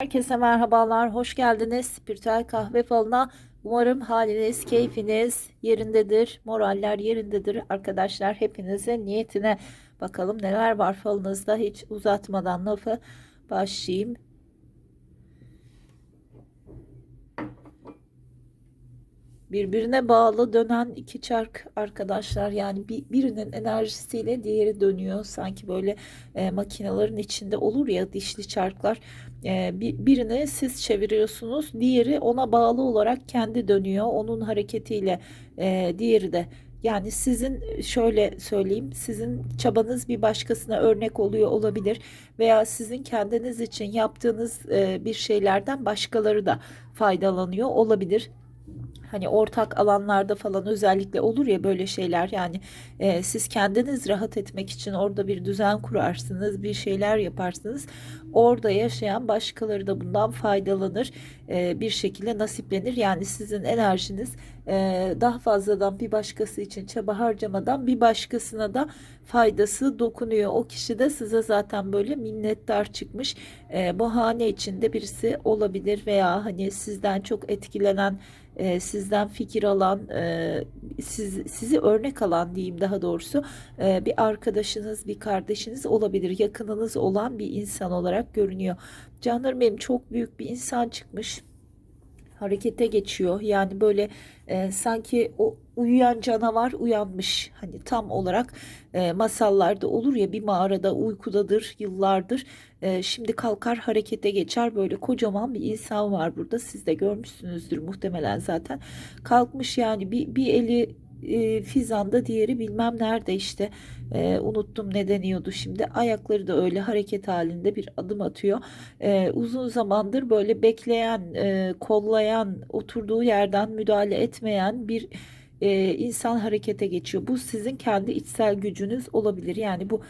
Herkese merhabalar, hoş geldiniz Spiritüel Kahve Falı'na. Umarım haliniz, keyfiniz yerindedir, moraller yerindedir. Arkadaşlar hepinizin niyetine bakalım neler var falınızda. Hiç uzatmadan lafı başlayayım. Birbirine bağlı dönen iki çark arkadaşlar. Yani bir, birinin enerjisiyle diğeri dönüyor. Sanki böyle e, makinelerin içinde olur ya dişli çarklar. E, bir, birini siz çeviriyorsunuz diğeri ona bağlı olarak kendi dönüyor. Onun hareketiyle e, diğeri de. Yani sizin şöyle söyleyeyim sizin çabanız bir başkasına örnek oluyor olabilir veya sizin kendiniz için yaptığınız e, bir şeylerden başkaları da faydalanıyor olabilir hani ortak alanlarda falan özellikle olur ya böyle şeyler. Yani e, siz kendiniz rahat etmek için orada bir düzen kurarsınız bir şeyler yaparsınız. Orada yaşayan başkaları da bundan faydalanır e, bir şekilde nasiplenir. Yani sizin enerjiniz e, daha fazladan bir başkası için çaba harcamadan bir başkasına da faydası dokunuyor. O kişi de size zaten böyle minnettar çıkmış e, bu içinde birisi olabilir veya hani sizden çok etkilenen e, sizden fikir alan, e, siz, sizi örnek alan diyeyim daha doğrusu e, bir arkadaşınız, bir kardeşiniz olabilir. Yakınınız olan bir insan olarak görünüyor. Canlarım benim çok büyük bir insan çıkmış harekete geçiyor. Yani böyle sanki o uyuyan canavar uyanmış. Hani tam olarak e, masallarda olur ya bir mağarada uykudadır yıllardır. E, şimdi kalkar harekete geçer. Böyle kocaman bir insan var burada. Siz de görmüşsünüzdür muhtemelen zaten. Kalkmış yani bir, bir eli e, Fizan'da diğeri bilmem nerede işte e, unuttum ne deniyordu şimdi ayakları da öyle hareket halinde bir adım atıyor e, uzun zamandır böyle bekleyen e, kollayan oturduğu yerden müdahale etmeyen bir e, insan harekete geçiyor bu sizin kendi içsel gücünüz olabilir yani bu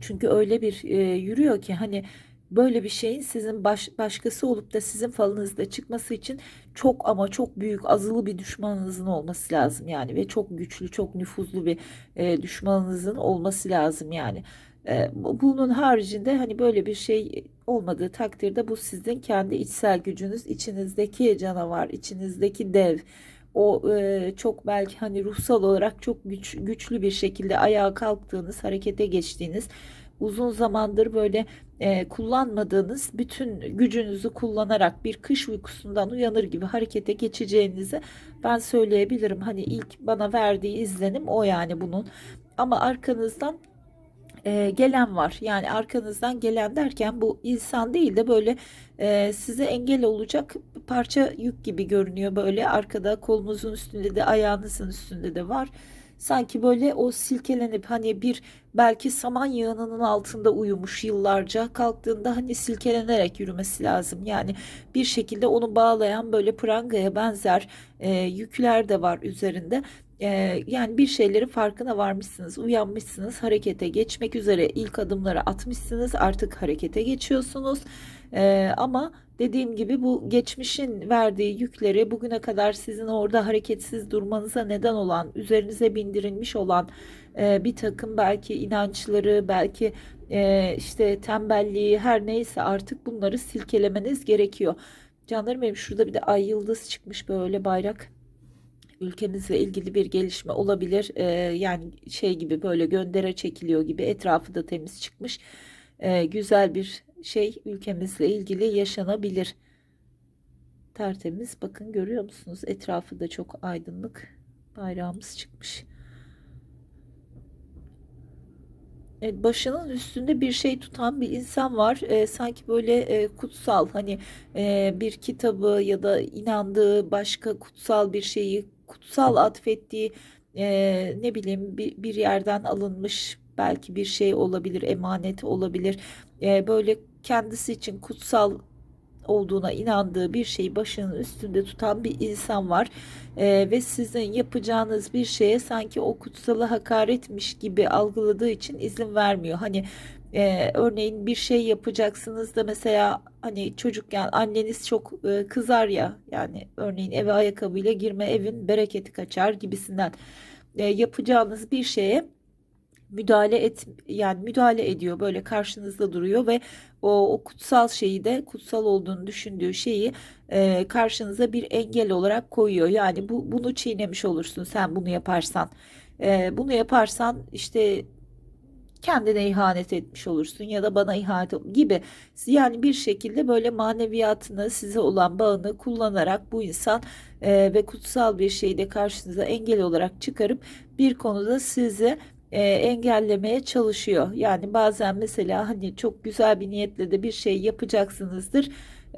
çünkü öyle bir e, yürüyor ki hani böyle bir şeyin sizin baş, başkası olup da sizin falınızda çıkması için çok ama çok büyük azılı bir düşmanınızın olması lazım yani ve çok güçlü çok nüfuzlu bir e, düşmanınızın olması lazım yani. E, bunun haricinde hani böyle bir şey olmadığı takdirde bu sizin kendi içsel gücünüz, içinizdeki canavar, içinizdeki dev o e, çok belki hani ruhsal olarak çok güç, güçlü bir şekilde ayağa kalktığınız, harekete geçtiğiniz uzun zamandır böyle e, kullanmadığınız bütün gücünüzü kullanarak bir kış uykusundan uyanır gibi harekete geçeceğinizi ben söyleyebilirim. Hani ilk bana verdiği izlenim o yani bunun. Ama arkanızdan e, gelen var. Yani arkanızdan gelen derken bu insan değil de böyle e, size engel olacak parça yük gibi görünüyor. Böyle arkada kolunuzun üstünde de ayağınızın üstünde de var sanki böyle o silkelenip hani bir belki saman yığınının altında uyumuş yıllarca kalktığında hani silkelenerek yürümesi lazım. Yani bir şekilde onu bağlayan böyle prangaya benzer e, yükler de var üzerinde. Yani bir şeylerin farkına varmışsınız, uyanmışsınız, harekete geçmek üzere ilk adımları atmışsınız, artık harekete geçiyorsunuz. Ama Dediğim gibi bu geçmişin verdiği yükleri bugüne kadar sizin orada hareketsiz durmanıza neden olan, üzerinize bindirilmiş olan bir takım belki inançları, belki işte tembelliği her neyse artık bunları silkelemeniz gerekiyor. Canlarım benim şurada bir de ay yıldız çıkmış böyle bayrak ülkemizle ilgili bir gelişme olabilir. Ee, yani şey gibi böyle göndere çekiliyor gibi etrafı da temiz çıkmış. Ee, güzel bir şey ülkemizle ilgili yaşanabilir. Tertemiz bakın görüyor musunuz? Etrafı da çok aydınlık. Bayrağımız çıkmış. Evet, başının üstünde bir şey tutan bir insan var. E, sanki böyle e, kutsal hani e, bir kitabı ya da inandığı başka kutsal bir şeyi kutsal atfettiği e, ne bileyim bir, bir yerden alınmış belki bir şey olabilir emanet olabilir. E, böyle kendisi için kutsal olduğuna inandığı bir şeyi başının üstünde tutan bir insan var ee, ve sizin yapacağınız bir şeye sanki o kutsalı hakaretmiş gibi algıladığı için izin vermiyor. Hani e, örneğin bir şey yapacaksınız da mesela hani çocukken anneniz çok e, kızar ya yani örneğin eve ayakkabıyla girme evin bereketi kaçar gibisinden e, yapacağınız bir şeye müdahale et yani müdahale ediyor böyle karşınızda duruyor ve o, o kutsal şeyi de kutsal olduğunu düşündüğü şeyi e, karşınıza bir engel olarak koyuyor. Yani bu bunu çiğnemiş olursun sen bunu yaparsan. E, bunu yaparsan işte kendine ihanet etmiş olursun ya da bana ihanet gibi. Yani bir şekilde böyle maneviyatını size olan bağını kullanarak bu insan e, ve kutsal bir şeyi de karşınıza engel olarak çıkarıp bir konuda sizi e, engellemeye çalışıyor. Yani bazen mesela hani çok güzel bir niyetle de bir şey yapacaksınızdır.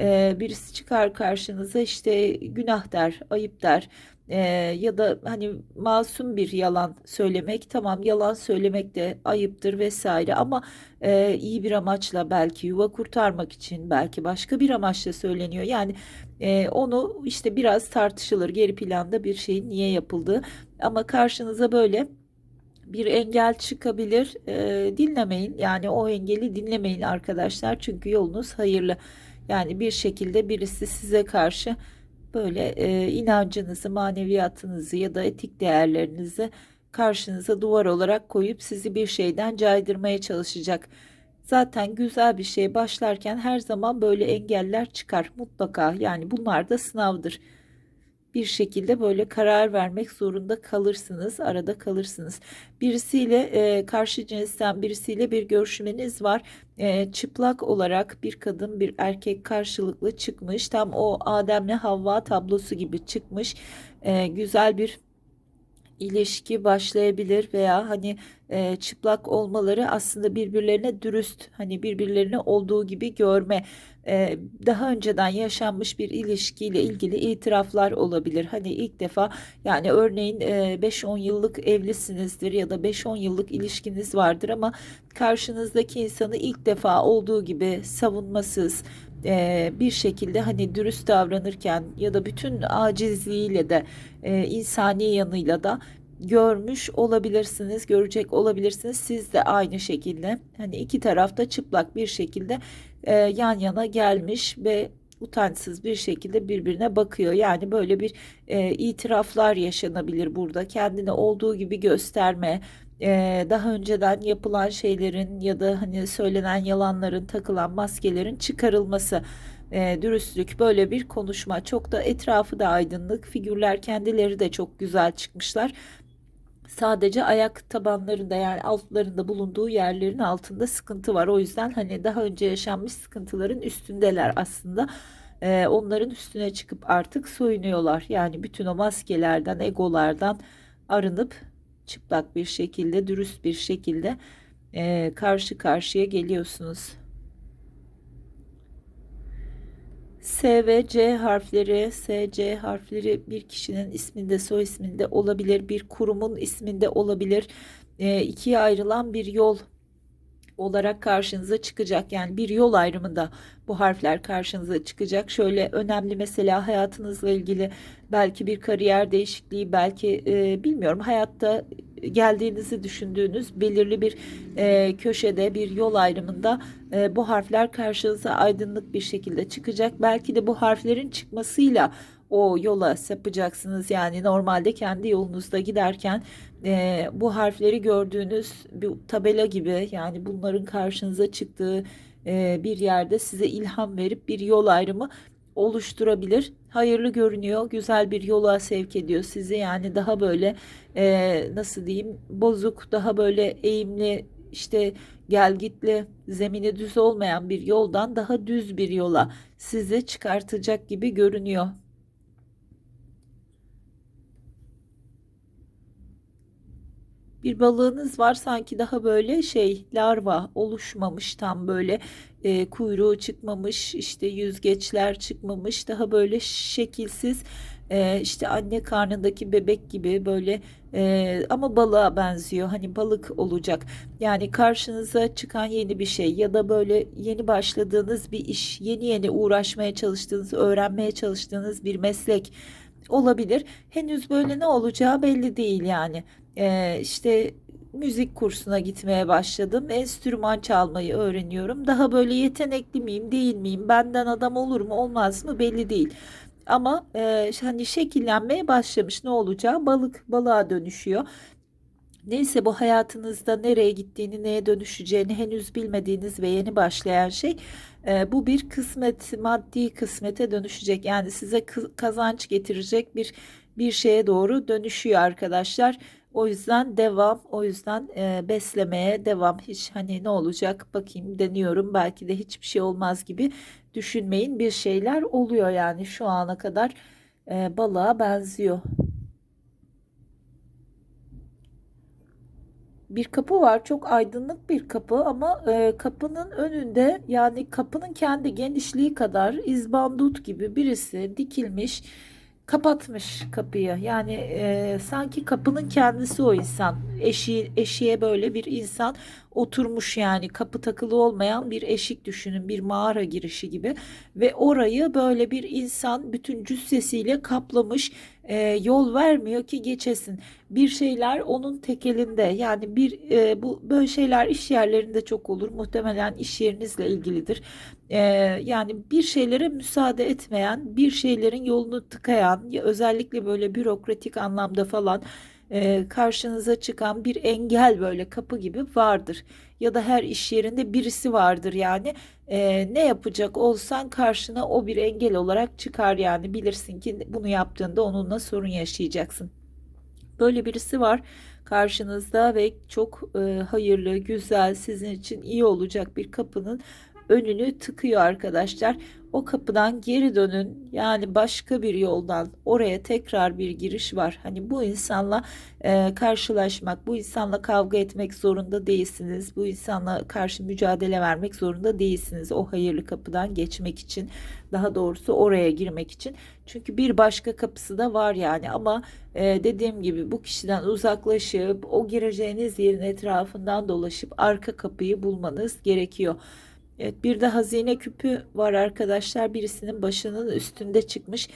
E, birisi çıkar karşınıza işte günah der, ayıp der. E, ya da hani masum bir yalan söylemek tamam yalan söylemek de ayıptır vesaire ama e, iyi bir amaçla belki yuva kurtarmak için belki başka bir amaçla söyleniyor. Yani e, onu işte biraz tartışılır geri planda bir şeyin niye yapıldığı ama karşınıza böyle bir engel çıkabilir. E, dinlemeyin. Yani o engeli dinlemeyin arkadaşlar. Çünkü yolunuz hayırlı. Yani bir şekilde birisi size karşı böyle e, inancınızı, maneviyatınızı ya da etik değerlerinizi karşınıza duvar olarak koyup sizi bir şeyden caydırmaya çalışacak. Zaten güzel bir şey başlarken her zaman böyle engeller çıkar mutlaka. Yani bunlar da sınavdır bir şekilde böyle karar vermek zorunda kalırsınız, arada kalırsınız. Birisiyle e, karşı cinsten birisiyle bir görüşmeniz var. E, çıplak olarak bir kadın bir erkek karşılıklı çıkmış. Tam o Adem'le Havva tablosu gibi çıkmış. E, güzel bir ilişki başlayabilir veya hani e, çıplak olmaları aslında birbirlerine dürüst hani birbirlerini olduğu gibi görme e, daha önceden yaşanmış bir ilişkiyle ilgili itiraflar olabilir. Hani ilk defa yani örneğin e, 5-10 yıllık evlisinizdir ya da 5-10 yıllık ilişkiniz vardır ama karşınızdaki insanı ilk defa olduğu gibi savunmasız e, bir şekilde hani dürüst davranırken ya da bütün acizliğiyle de e, insani yanıyla da görmüş olabilirsiniz, görecek olabilirsiniz. Siz de aynı şekilde hani iki tarafta çıplak bir şekilde e, yan yana gelmiş ve utançsız bir şekilde birbirine bakıyor. Yani böyle bir e, itiraflar yaşanabilir burada. Kendini olduğu gibi gösterme, e, daha önceden yapılan şeylerin ya da hani söylenen yalanların, takılan maskelerin çıkarılması e, dürüstlük böyle bir konuşma çok da etrafı da aydınlık figürler kendileri de çok güzel çıkmışlar sadece ayak tabanlarında yani altlarında bulunduğu yerlerin altında sıkıntı var. O yüzden hani daha önce yaşanmış sıkıntıların üstündeler aslında. Ee, onların üstüne çıkıp artık soyunuyorlar. Yani bütün o maskelerden, egolardan arınıp çıplak bir şekilde, dürüst bir şekilde e, karşı karşıya geliyorsunuz. S ve C harfleri, S, C harfleri bir kişinin isminde, soy isminde olabilir, bir kurumun isminde olabilir. E, ikiye ayrılan bir yol olarak karşınıza çıkacak. Yani bir yol ayrımında bu harfler karşınıza çıkacak. Şöyle önemli mesela hayatınızla ilgili belki bir kariyer değişikliği, belki e, bilmiyorum hayatta geldiğinizi düşündüğünüz belirli bir e, köşede bir yol ayrımında e, bu harfler karşınıza aydınlık bir şekilde çıkacak. Belki de bu harflerin çıkmasıyla o yola sapacaksınız. Yani normalde kendi yolunuzda giderken e, bu harfleri gördüğünüz bir tabela gibi yani bunların karşınıza çıktığı e, bir yerde size ilham verip bir yol ayrımı oluşturabilir. Hayırlı görünüyor, güzel bir yola sevk ediyor sizi. Yani daha böyle e, nasıl diyeyim bozuk, daha böyle eğimli işte gelgitli, zemini düz olmayan bir yoldan daha düz bir yola sizi çıkartacak gibi görünüyor. Bir balığınız var sanki daha böyle şey larva oluşmamış tam böyle e, kuyruğu çıkmamış işte yüzgeçler çıkmamış daha böyle şekilsiz e, işte anne karnındaki bebek gibi böyle e, ama balığa benziyor hani balık olacak. Yani karşınıza çıkan yeni bir şey ya da böyle yeni başladığınız bir iş yeni yeni uğraşmaya çalıştığınız öğrenmeye çalıştığınız bir meslek olabilir. Henüz böyle ne olacağı belli değil yani e, işte müzik kursuna gitmeye başladım. Enstrüman çalmayı öğreniyorum. Daha böyle yetenekli miyim, değil miyim? Benden adam olur mu, olmaz mı belli değil. Ama e, hani şekillenmeye başlamış. Ne olacağı balık balığa dönüşüyor. Neyse bu hayatınızda nereye gittiğini, neye dönüşeceğini henüz bilmediğiniz ve yeni başlayan şey e, bu bir kısmet, maddi kısmete dönüşecek. Yani size kazanç getirecek bir bir şeye doğru dönüşüyor arkadaşlar. O yüzden devam, o yüzden e, beslemeye devam. Hiç hani ne olacak bakayım deniyorum belki de hiçbir şey olmaz gibi düşünmeyin. Bir şeyler oluyor yani şu ana kadar e, balığa benziyor. bir kapı var. Çok aydınlık bir kapı ama e, kapının önünde yani kapının kendi genişliği kadar izbandut gibi birisi dikilmiş kapatmış kapıyı. Yani e, sanki kapının kendisi o insan. Eşi, eşiğe böyle bir insan oturmuş yani kapı takılı olmayan bir eşik düşünün bir mağara girişi gibi ve orayı böyle bir insan bütün cüssesiyle kaplamış e, yol vermiyor ki geçesin. Bir şeyler onun tekelinde yani bir e, bu böyle şeyler iş yerlerinde çok olur. Muhtemelen iş yerinizle ilgilidir. E, yani bir şeylere müsaade etmeyen bir şeylerin yolunu tıkayan ya özellikle böyle bürokratik anlamda falan e, karşınıza çıkan bir engel böyle kapı gibi vardır. Ya da her iş yerinde birisi vardır yani. E, ne yapacak olsan karşına o bir engel olarak çıkar yani. Bilirsin ki bunu yaptığında onunla sorun yaşayacaksın. Böyle birisi var karşınızda ve çok e, hayırlı, güzel, sizin için iyi olacak bir kapının önünü tıkıyor arkadaşlar. O kapıdan geri dönün. Yani başka bir yoldan oraya tekrar bir giriş var. Hani bu insanla e, karşılaşmak, bu insanla kavga etmek zorunda değilsiniz. Bu insanla karşı mücadele vermek zorunda değilsiniz. O hayırlı kapıdan geçmek için, daha doğrusu oraya girmek için. Çünkü bir başka kapısı da var yani ama e, dediğim gibi bu kişiden uzaklaşıp o gireceğiniz yerin etrafından dolaşıp arka kapıyı bulmanız gerekiyor. Evet, bir de hazine küpü var arkadaşlar. Birisinin başının üstünde çıkmış.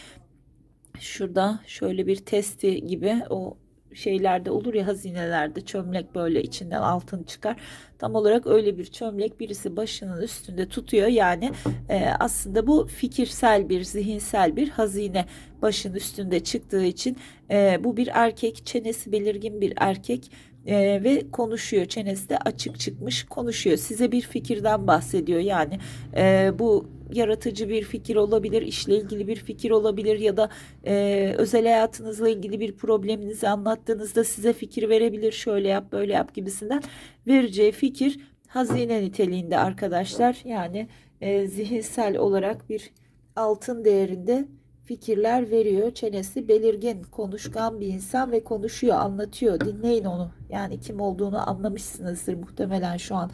Şurada şöyle bir testi gibi o şeylerde olur ya hazinelerde çömlek böyle içinden altın çıkar. Tam olarak öyle bir çömlek birisi başının üstünde tutuyor. Yani e, aslında bu fikirsel bir, zihinsel bir hazine başın üstünde çıktığı için e, bu bir erkek, çenesi belirgin bir erkek e, ve konuşuyor. Çenesi de açık çıkmış konuşuyor. Size bir fikirden bahsediyor. Yani e, bu yaratıcı bir fikir olabilir, işle ilgili bir fikir olabilir ya da e, özel hayatınızla ilgili bir probleminizi anlattığınızda size fikir verebilir. Şöyle yap, böyle yap gibisinden vereceği fikir hazine niteliğinde arkadaşlar. Yani e, zihinsel olarak bir altın değerinde fikirler veriyor. Çenesi belirgin, konuşkan bir insan ve konuşuyor, anlatıyor. Dinleyin onu. Yani kim olduğunu anlamışsınızdır muhtemelen şu an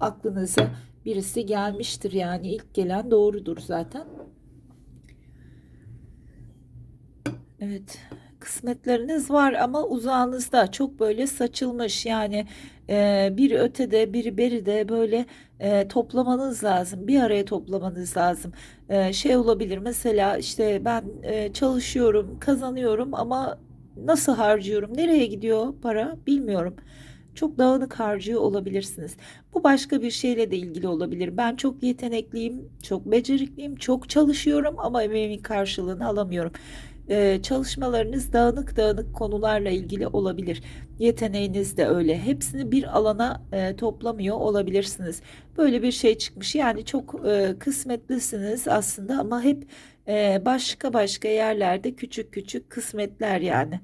aklınıza birisi gelmiştir yani ilk gelen doğrudur zaten. Evet kısmetleriniz var ama uzağınızda çok böyle saçılmış yani e, biri ötede biri beride böyle e, toplamanız lazım bir araya toplamanız lazım e, şey olabilir mesela işte ben e, çalışıyorum kazanıyorum ama nasıl harcıyorum nereye gidiyor para bilmiyorum çok dağınık harcıyor olabilirsiniz. Bu başka bir şeyle de ilgili olabilir. Ben çok yetenekliyim, çok becerikliyim, çok çalışıyorum ama emeğimin karşılığını alamıyorum. Ee, çalışmalarınız dağınık dağınık konularla ilgili olabilir. Yeteneğiniz de öyle. Hepsini bir alana e, toplamıyor olabilirsiniz. Böyle bir şey çıkmış. Yani çok e, kısmetlisiniz aslında ama hep e, başka başka yerlerde küçük küçük kısmetler yani.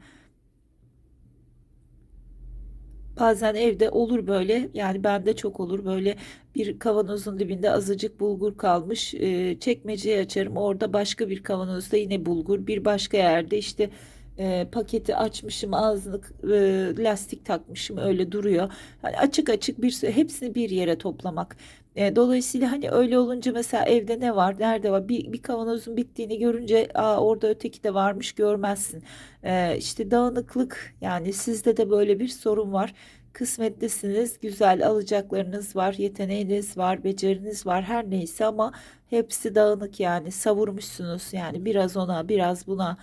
Bazen evde olur böyle yani bende çok olur böyle bir kavanozun dibinde azıcık bulgur kalmış e, çekmeceyi açarım orada başka bir kavanozda yine bulgur bir başka yerde işte e, paketi açmışım ağzını e, lastik takmışım öyle duruyor. Hani açık açık bir hepsini bir yere toplamak. E, dolayısıyla hani öyle olunca mesela evde ne var, nerede var? Bir, bir kavanozun bittiğini görünce Aa, orada öteki de varmış görmezsin. E, işte dağınıklık yani sizde de böyle bir sorun var. Kısmetlisiniz, güzel alacaklarınız var, yeteneğiniz var, beceriniz var her neyse ama hepsi dağınık yani savurmuşsunuz yani biraz ona biraz buna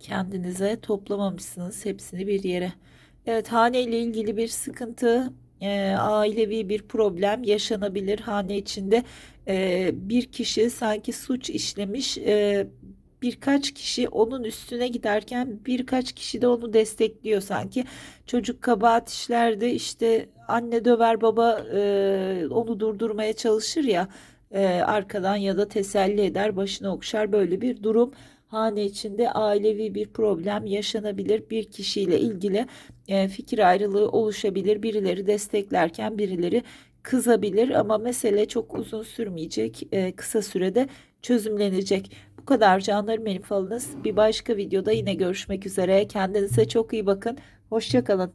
kendinize toplamamışsınız hepsini bir yere. Evet hane ile ilgili bir sıkıntı, e, ailevi bir problem yaşanabilir. Hane içinde e, bir kişi sanki suç işlemiş, e, birkaç kişi onun üstüne giderken birkaç kişi de onu destekliyor sanki. Çocuk kabahat işlerde işte anne döver baba e, onu durdurmaya çalışır ya e, arkadan ya da teselli eder başını okşar böyle bir durum hane içinde ailevi bir problem yaşanabilir bir kişiyle ilgili e, fikir ayrılığı oluşabilir birileri desteklerken birileri kızabilir ama mesele çok uzun sürmeyecek e, kısa sürede çözümlenecek. Kadar canlarım benim falınız. Bir başka videoda yine görüşmek üzere. Kendinize çok iyi bakın. Hoşça kalın.